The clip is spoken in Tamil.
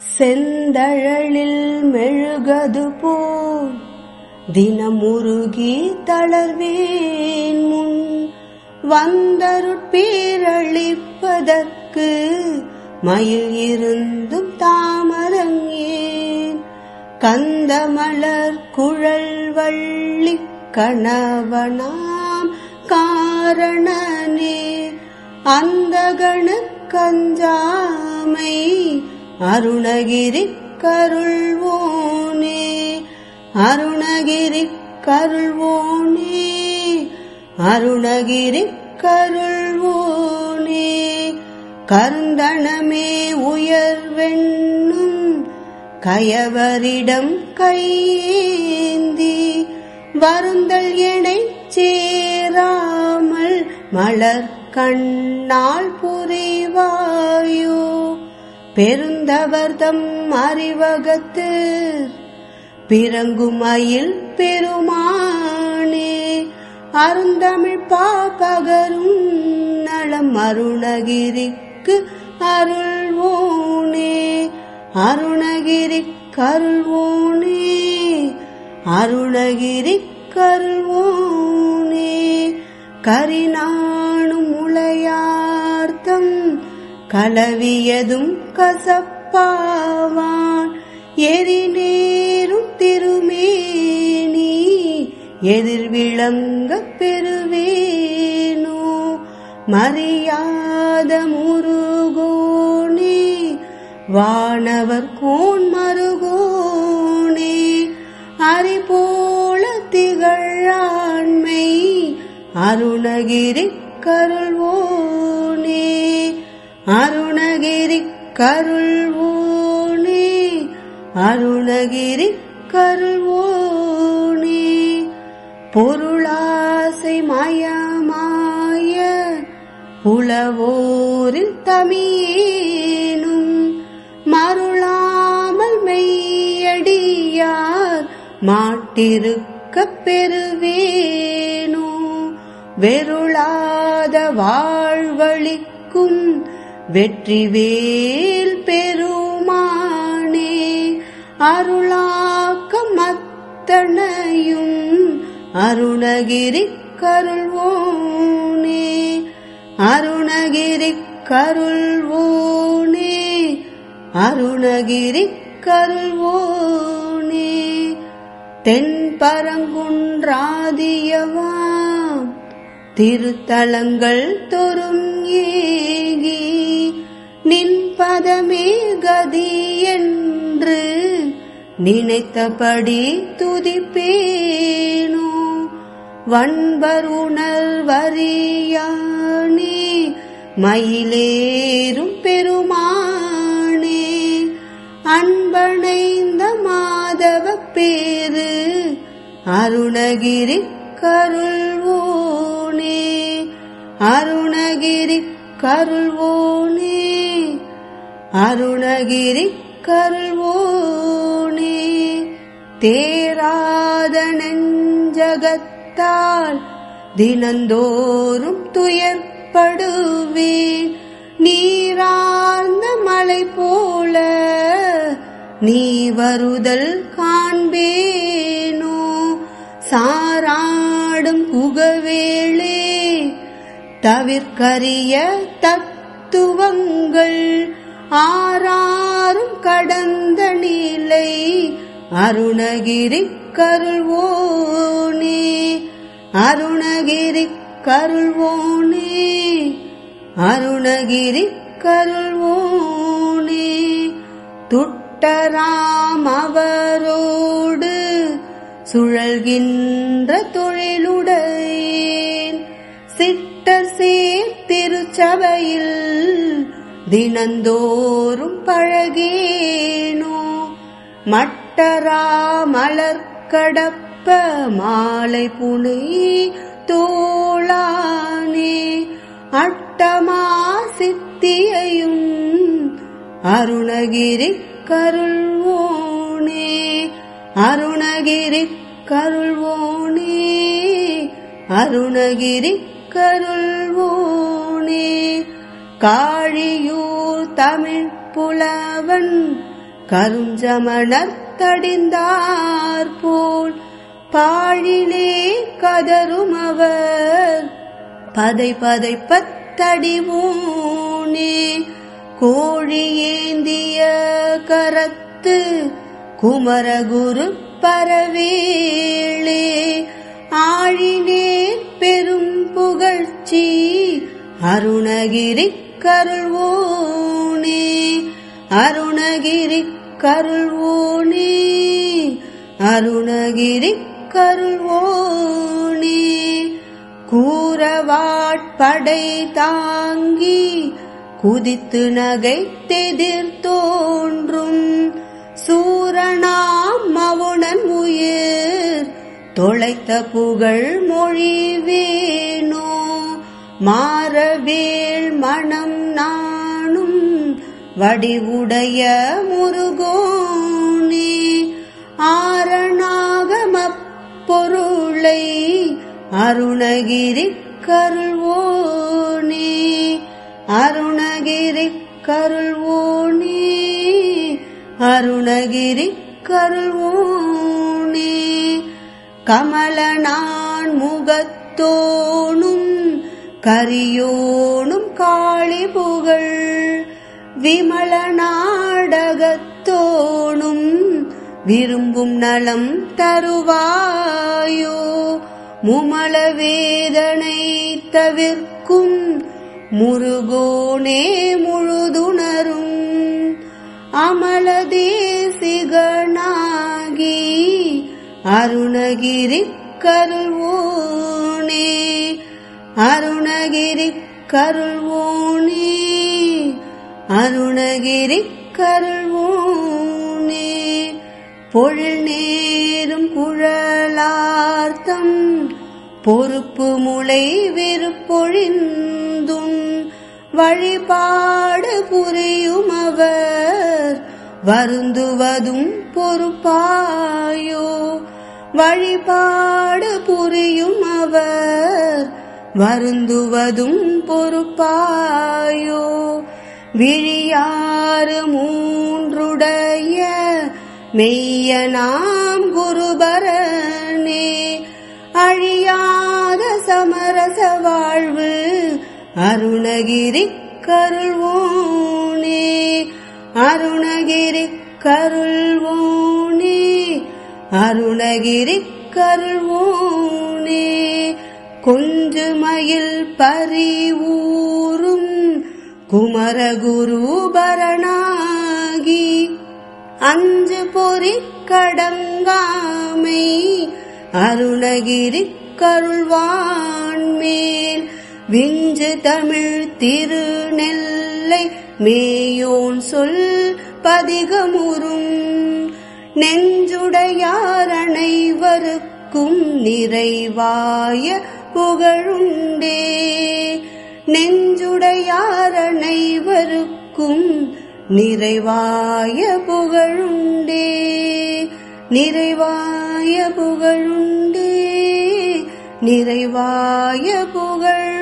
செந்தழலில் மெழுகது போல் தினமுருகி தளர்வேன் முன் வந்தருட்பேரளிப்பதற்கு மயில் இருந்தும் தாமரங்கேன் கந்தமலர் குழல் வள்ளி கணவனாம் காரணனே. அந்தகணு கஞ்சாமை அருணகிரி கருள்வோனே அருணகிரி கருள்வோனே அருணகிரி கருள்வோனே. கருந்தனமே உயர்வெண்ணும் கயவரிடம் கையேந்தி வருந்தல் எனை சேராமல் மலர் கண்ணால் புரிவாயோ? பெருந்தவர்தம் அறிவகத்து பிறங்குமயில் பெருமானே. அருந்தமிழ் பாப்பகரும் நலம் அருணகிரிக்கு அருள்வோனே. அருணகிரி கருள்வோனே அருணகிரி கருள்வோனே கரிநாணும் உளையார்த்தம் கலவியதும் கசப்பாவான். எரி நேரும் திருமேனி எதிர் விளங்க பெறுவேனோ. மரியாத முருகோனே வானவர் கோன் மருகோனே. அறிபோல திகழாண்மை அருணகிரி கருள்வோனே. அருணகிரி கருள்வோனே அருணகிரி கருள்வோனே. பொருளாசை மயமாய உளவோரில் தமியேனும் மருளாமல் மெய்யடியார் மாட்டிருக்க பெறுவேனோ. வெருளாத வாழ்வழிக்கும் வெற்றிவேல் பெருமானே அருளாக்க மத்தனையும் அருணகிரி கருள்வோனே அருணகிரி கருள்வோனே அருணகிரி கருள்வோனே தென்பரங்குன்றாதியவா திருத்தலங்கள் தொறும் ஏகி பதமே கதி என்று நினைத்தபடி துதிப்பேனோ? வன்பருணர்வரியானே மயிலேறும் பெருமானே அன்பணைந்த மாதவ பேரு அருணகிரி கருள்வோனே அருணகிரி கருள்வோனே. அருணகிரி கருவோனே தேராத நெஞ்சகத்தால் தினந்தோறும் துயர்படுவேன் நீரார்ந்த மலை போல நீ வருதல் காண்பேனோ சாராடும் புகவேளே தவிர்க்கரிய தத்துவங்கள் ஆறாரும் கடந்த நீலை அருணகிரி கருள்வோனே அருணகிரி கருள்வோனே அருணகிரி கருள்வோனே துட்டராம் அவரோடு சுழல்கின்ற தொழிலுடையேன் சிட்டர் சேர் திருச்சபையில் தினந்தோறும் பழகேனோ. மட்டரா மலர்கடப்ப மாலை புனை தோளானே. அட்டமா சித்தியையும் அருணகிரி கருள்வோனே. அருணகிரி கருள்வோனே. அருணகிரி கருள்வோனே. காழியூ தமிழ் புலவன் கருஞ்சமணர் தடிந்தார் போல் பாழிலே கதரும் அவர் பதை பதை பத்தடிவோனே கோழி ஏந்திய கரத்து குமரகுரு பரவேளே. ஆழினே பெரும் புகழ்ச்சி அருணகிரி கருள்வோனே அருணகிரி கருள்வோனே அருணகிரி கருள்வோனே. கூறவாட்படை தாங்கி குதித்து நகை தெதிர் தோன்றும். சூரணாம் மவுணன் உயிர் தொலைத்த புகழ் மொழி வேணோ. மாறவேள் மனம் வடிவுடைய முருகோனே ஆரணாகமப் பொருளை அருணகிரி கருள்வோனே அருணகிரி கருள்வோனே அருணகிரி கருள்வோனே கமலனான் முகத்தோனும் கரியோனும் காளி புகழ் விமல நாடகத்தோனும் விரும்பும் நலம் தருவாயோ? முமல வேதனை தவிர்க்கும் முருகோனே முழுதுணரும் அமல தேசிகனாகி அருணகிரி கருள்வோனே அருணகிரி கருள்வோனே. அருணகிரி கருள்வோனே பொழில் நேரும் குழலார்த்தம் பொறுப்பு முளை வெறுப்பொழிந்தும் வழிபாடு புரியும் அவர் வருந்துவதும் பொறுப்பாயோ வழிபாடு புரியும் அவர் வருந்துவதும் பொறுப்பாயோ விழியாறு மூன்றுடைய மெய்ய நாம் குருபரனே. அழியாத சமரச வாழ்வு அருணகிரி கருள்வோனே அருணகிரி கருள்வோனே அருணகிரி கருள்வோனே கொஞ்சமயில் மயில் குமரகுருபரணாகி அஞ்சு பொறி கடங்காமை அருணகிரி கருள்வான் மேல் விஞ்சு தமிழ் திருநெல்லை மேயோன் சொல் பதிகமுறும். நெஞ்சுடையார் அனைவருக்கும் நிறைவாய புகழுண்டே. நெஞ்சுடையார் அனைவருக்கும் நிறைவாய புகழுண்டே நிறைவாய புகழுண்டே நிறைவாய புகழ்